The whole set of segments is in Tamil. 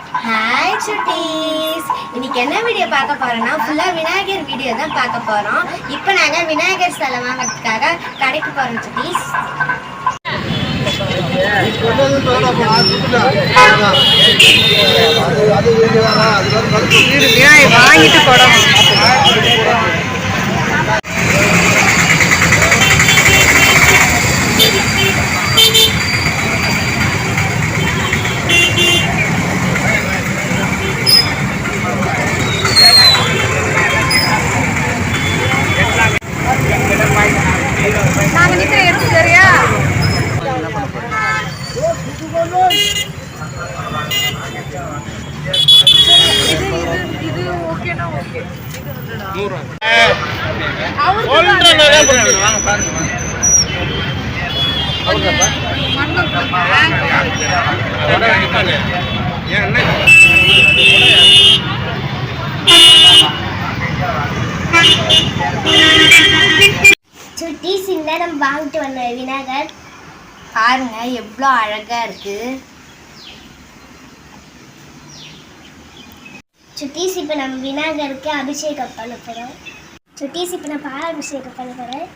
ஹாய் சுட்டீஸ் இன்னைக்கு என்ன வீடியோ பார்க்க போறோம்னா ஃபுல்லா விநாயகர் வீடியோ தான் பார்க்க போறோம். இப்போ நாங்க விநாயகர் சிலை வாங்குறதுக்காக கடைக்கு போறோம் சுட்டீஸ் வாங்கிட்டு போடும் நாங்க நிக்கிற எடுத்து சரியா இது சுட்டி ஓகே நம்ம வாங்கிட்டு வந்த விநாயகர். பாருங்க எவ்வளோ அழகா இருக்கு. சுட்டீஸ் இப்போ நம்ம விநாயகருக்கு அபிஷேகம் பண்ண போகிறோம் சுட்டீஸ் இப்போ நான் பால் அபிஷேகம் பண்ண போகிறேன்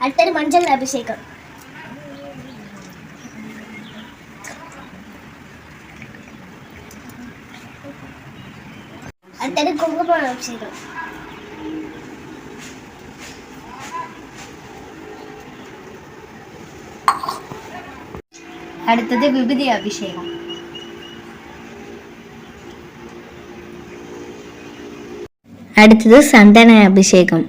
அடுத்தது மஞ்சள் அபிஷேகம். அடுத்தது குங்குமம் அபிஷேகம் அடுத்தது விபூதி அபிஷேகம். அடுத்தது சந்தன அபிஷேகம்.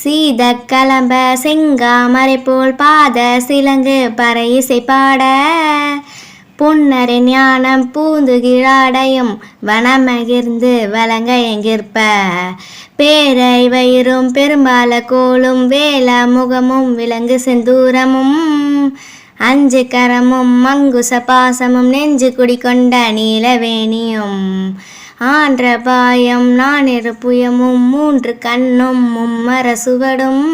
சீத கலம்ப செங்காமரை போல் பாத சிலங்கு பறை இசை பாட புன்னரை ஞானம் பூந்துகிழாடையும் வனமகிர்ந்து வழங்க எங்கிருப்ப? பேரை வயிறும் பெரும்பால கோலும் வேல முகமும் விலங்கு செந்தூரமும் அஞ்சு கரமும் மங்குச பாசமும் நெஞ்சு குடிக்கொண்ட நீலவேணியும் ஆன்ற பாயம் நானிரு புயமும் மூன்று கண்ணும் மும்மர சுவடும்.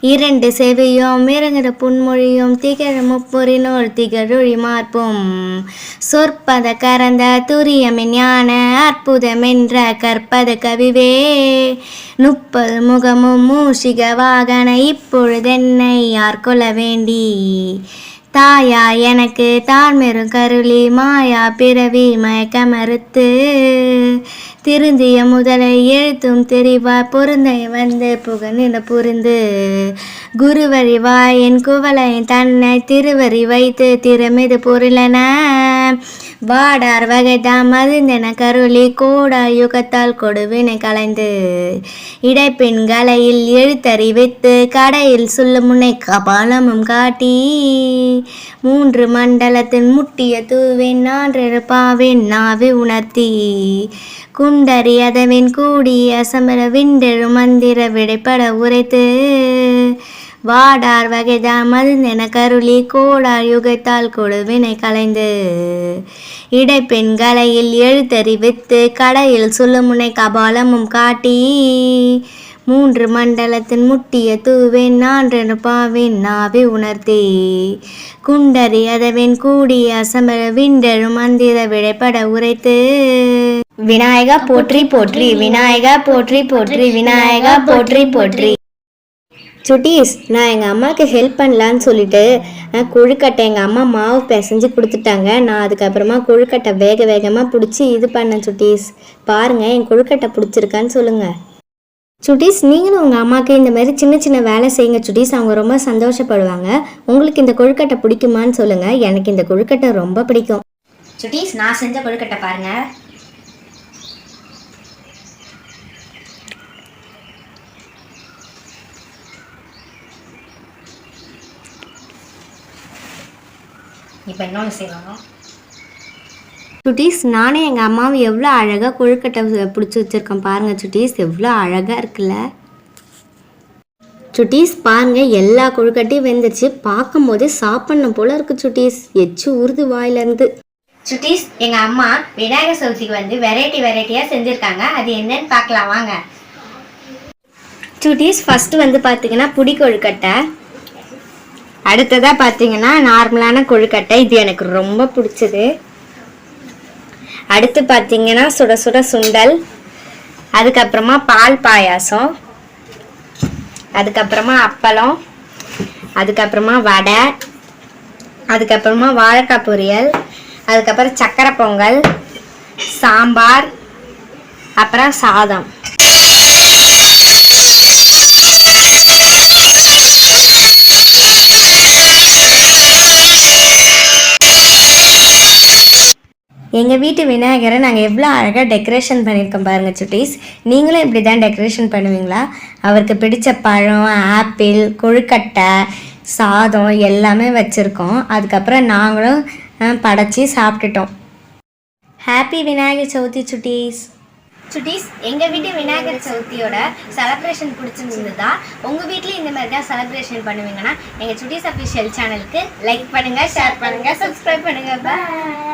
இரண்டு செவியும் இறங்குற புன்மொழியும் திகழ முப்புரினோர் திகழொழி மார்பும். சொற்பத கரந்த துரியமின் ஞான அற்புதமென்ற கற்பத கவிவே. முப்பது முகமும் மூஷிக வாகன இப்பொழுதென்னை யார் கொள்ள வேண்டி? தாயா எனக்கு தாழ்மெரும் கருளி மாயா பிறவி மயக்க மறுத்து திருந்திய முதலை எழுத்தும் தெரிவா பொருந்தை வந்து புகனிட புரிந்து. குருவரி வாயின் குவளையின் தன்னை திருவரி வைத்து திறமிது பொருளன. வாடார் வகைதாம் மருந்தென கருளி கோடா யுகத்தால் கொடுவினை கலைந்து இடைப்பின் கலையில் எழுத்தறிவித்து கடையில் சொல்ல முனை கபாலமும் காட்டி. மூன்று மண்டலத்தின் முட்டிய தூவின் நான்றெரு பாவின் நாவி உணர்த்தி. குண்டறி அதவின் கூடி அசமர விண்டெழு மந்திர விடைப்பட உரைத்து. வாடார் வகைதா மருந்தென கருளி கோடார் யுகத்தால் கொடுவினை கலைந்து இடைப்பெண் கலையில் எழுத்தறிவித்து கடையில் சுழுமுனை கபாலமும் காட்டி. மூன்று மண்டலத்தின் முட்டிய தூவேன் நான்றென பாவேன் நாவி உணர்த்தி. குண்டறி அதவின் கூடிய அசமர விண்டெழு மந்திர விடைப்பட உரைத்து. விநாயகா போற்றி போற்றி விநாயகா போற்றி போற்றி விநாயகா போற்றி போற்றி. சுட்டீஸ் நான் எங்கள் அம்மாவுக்கு ஹெல்ப் பண்ணலான்னு சொல்லிட்டு கொழுக்கட்டை எங்கள் அம்மா மாவு பிசைஞ்சு கொடுத்துட்டாங்க. நான் அதுக்கப்புறமா கொழுக்கட்டை வேக வேகமாக பிடிச்சி இது பண்ணேன் சுட்டீஸ் பாருங்கள் என் கொழுக்கட்டை பிடிச்சிருக்கான்னு சொல்லுங்கள் சுட்டீஸ் நீங்களும் உங்கள் அம்மாவுக்கு இந்த மாதிரி சின்ன சின்ன வேலை செய்யுங்க சுட்டீஸ் அவங்க ரொம்ப சந்தோஷப்படுவாங்க. உங்களுக்கு இந்த கொழுக்கட்டை பிடிக்குமான்னு சொல்லுங்கள் எனக்கு இந்த கொழுக்கட்டை ரொம்ப பிடிக்கும். சுட்டீஸ் நான் செஞ்ச கொழுக்கட்டை பாருங்கள் இப்போ இன்னொன்று செய்யணும் சுட்டீஸ் நானே எங்கள் அம்மாவை எவ்வளோ அழகாக கொழுக்கட்டை பிடிச்சி வச்சுருக்கேன் பாருங்கள் சுட்டீஸ். எவ்வளோ அழகாக இருக்குல்ல. சுட்டீஸ் பாருங்க எல்லா கொழுக்கட்டையும் வெந்துச்சு பார்க்கும் போதே சாப்பிடணும் போல இருக்கு சுட்டீஸ். எச்சு உருது வாயிலிருந்து. சுட்டீஸ் எங்க அம்மா விநாயகர் சதுர்த்திக்கு வந்து வெரைட்டி வெரைட்டியா செஞ்சிருக்காங்க. அது என்னன்னு பார்க்கலாம் வாங்க. சுட்டீஸ் ஃபர்ஸ்ட் வந்து பார்த்தீங்கன்னா புடி கொழுக்கட்டை. அடுத்ததாக பார்த்தீங்கன்னா நார்மலான கொழுக்கட்டை. இது எனக்கு ரொம்ப பிடிச்சது. அடுத்து பார்த்தீங்கன்னா சுட சுட சுண்டல். அதுக்கப்புறமா பால் பாயாசம். அதுக்கப்புறமா அப்பளம். அதுக்கப்புறமா வடை. அதுக்கப்புறமா வாழைக்காய் பொரியல். அதுக்கப்புறம் சக்கரை பொங்கல். சாம்பார். அப்புறம் சாதம். எங்கள் வீட்டு விநாயகரை நாங்கள் எவ்வளோ அழகாக டெக்கரேஷன் பண்ணியிருக்கோம் பாருங்கள் சுட்டீஸ். நீங்களும் இப்படி தான் டெக்கரேஷன் பண்ணுவீங்களா? அவருக்கு பிடித்த பழம் ஆப்பிள் கொழுக்கட்டை சாதம் எல்லாமே வச்சுருக்கோம். அதுக்கப்புறம் நாங்களும் படைச்சி சாப்பிட்டுட்டோம். ஹாப்பி விநாயகர் சவுதி சுட்டீஸ். சுட்டீஸ் எங்கள் வீட்டு விநாயகர் சதுர்த்தியோட செலப்ரேஷன் பிடிச்சிருந்ததா? உங்கள் வீட்டில் இந்த மாதிரி தான் செலப்ரேஷன் பண்ணுவீங்கன்னா எங்கள் சுட்டீஸ் அஃபிஷியல் சேனலுக்கு லைக் பண்ணுங்கள் ஷேர் பண்ணுங்கள் சப்ஸ்கிரைப் பண்ணுங்கள் பாய்